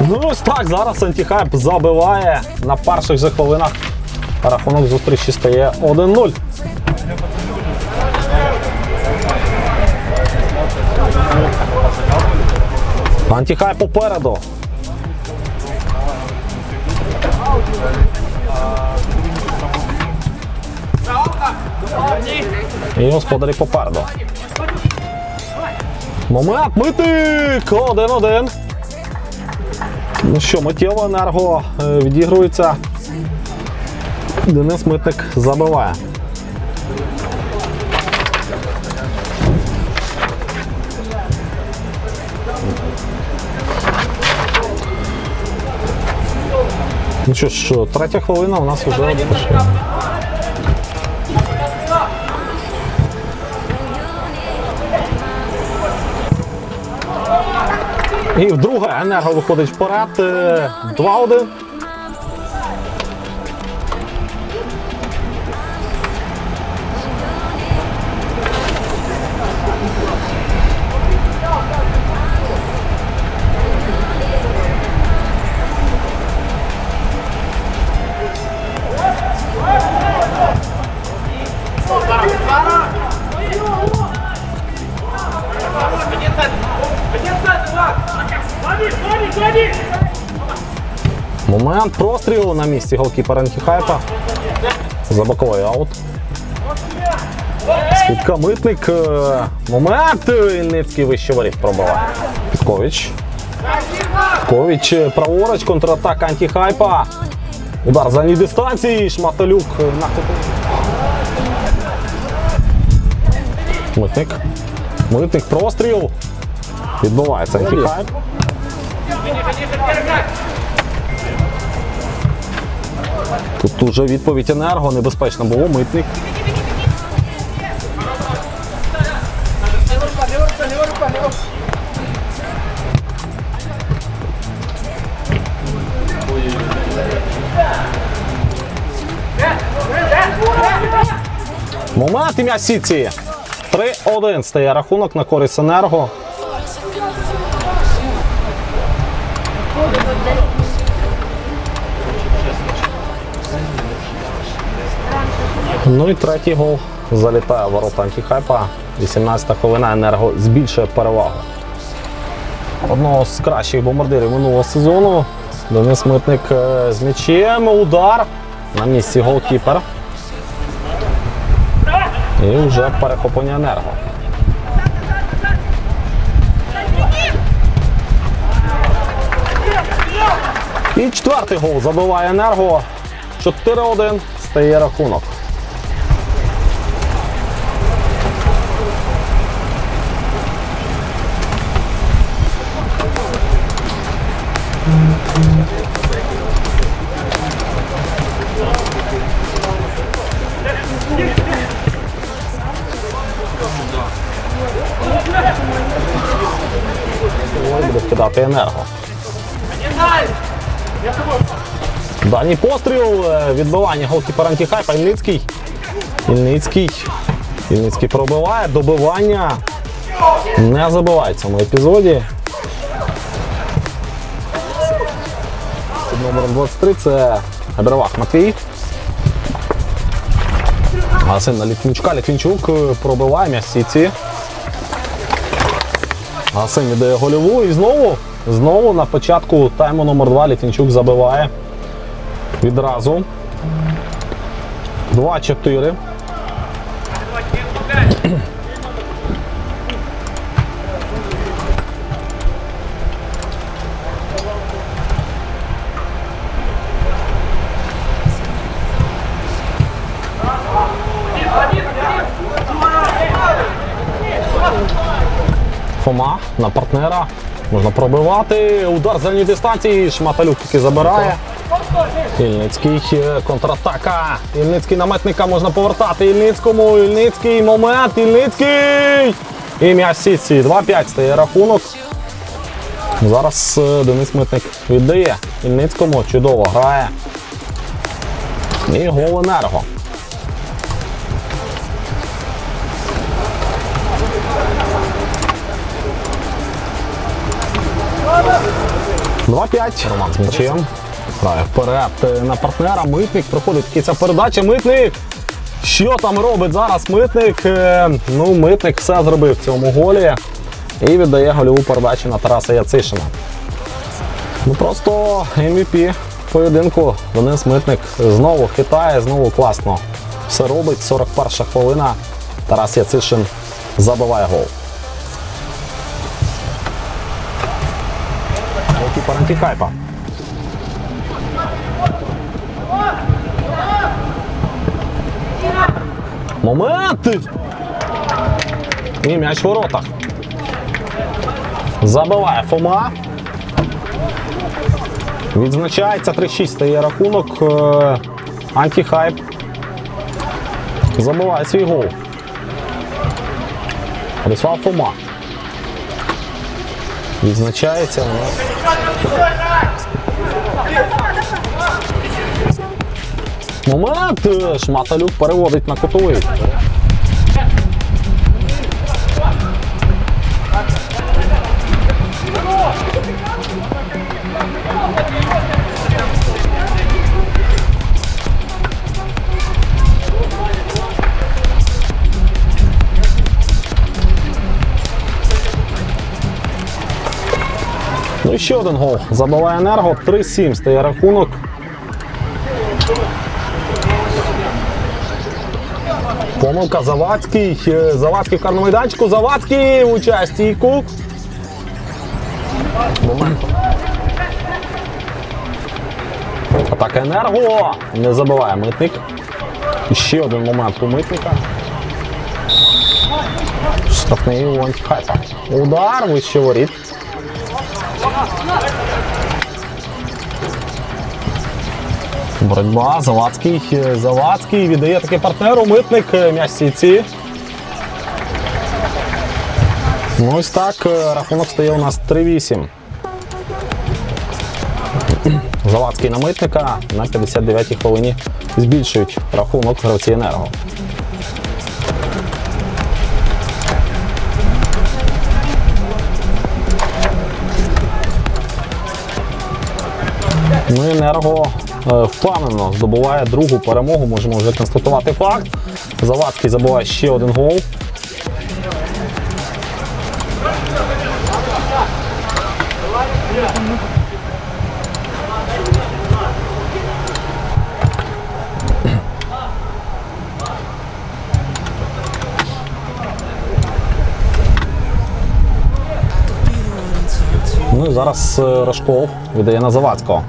Ну ось так, зараз антихайп забиває на перших же хвилинах. Рахунок зустрічі стає 1-0. Антихайп попереду. І господарі попереду. Момент митик! 1-1. Ну що, миттєво енерго е, відігрується. Денис Митник забиває. Ну що ж, третя хвилина у нас вже один. І вдруге енерго виходить вперед. е, 2-1. Момент прострілу на місці голкіпера Антіхайпа. За боковий аут. Скидка митник. е, Момент. Ільницький вище воріт пробиває. Підкович. Підкович е, праворуч, контратака антихайпа. Удар за дистанції. Шматалюк е, на Митник. Митник простріл. Відбувається антихайп. Тут уже відповідь енерго, небезпечно було, митник. Момент ім'я Сіці. 3-1 стає рахунок на користь енерго. Ну і третій гол залітає в ворота антихайпа. 18 хвилина енерго збільшує перевагу. Одного з кращих бомбардирів минулого сезону. Денис Митник е, з м'ячем. Удар. На місці голкіпер. І вже перехоплення енерго. І четвертий гол забиває енерго. 4-1 стає рахунок. Ой, Буде вкидати енерго. Дальній постріл, е, відбивання голкіпера антихайпа. Ільницький. Ільницький. Ільницький пробиває, добивання. Не забиває в цьому епізоді. Під номером 23 це Габривах Матвій. А син на Літвінчука. Літвінчук е, пробиває м'ясіці. Гасим іде гольову і знову, знову на початку тайму номер 2 Літвінчук забиває. Відразу. 2-4. Фома на партнера. Можна пробивати. Удар з дальньої дистанції. Шматалюк таки забирає. Ільницький е, контратака. Ільницький наметника можна повертати. Ільницькому. Ільницький момент. Ільницький. І м'яч в сітці. 2-5 стає рахунок. Зараз е, Денис Митник віддає Ільницькому. Чудово грає. І гол енерго. Два п'ять. Роман з м'ячем. Грає вперед е, на партнера. Митник проходить таки ця передача. Митник. Що там робить зараз митник? Е, Ну, митник все зробив в цьому голі. І віддає гольову передачу на Тараса Яцишина. Ну просто MVP поєдинку. Денис Митник знову хитає, знову класно. Все робить. 41 хвилина. Тарас Яцишин забиває гол. Голкіпер Антікайпа. Момент! І м'яч в воротах. Забиває Фома. Відзначається 3-6 стає рахунок. Е, Антіхайп. Забиває свій гол. Владислав Фома. Відзначається. Момент! Шматалюк переводить на кутовий. Ще один гол. Забиває енерго. 3-7 стає рахунок. Помилка Завадський. Е, Завадський в карному майданчику. Завадський участі Кук. Момент. Атака енерго. Не забиває митник. Ще один момент у митника. Штрафний у Антіхайпа. Удар вище воріт. Боротьба, Завадський, е, Завадський віддає таки партнеру, митник, е, м'яч. Ну ось так, е, рахунок стає у нас 3-8. Завадський на митника на 59-й хвилині збільшують рахунок гравці енерго. Ну енерго е, впевнено здобуває другу перемогу. Можемо вже констатувати факт. Завадський забуває ще один гол. Ну і зараз е, Рожков віддає на Завадського.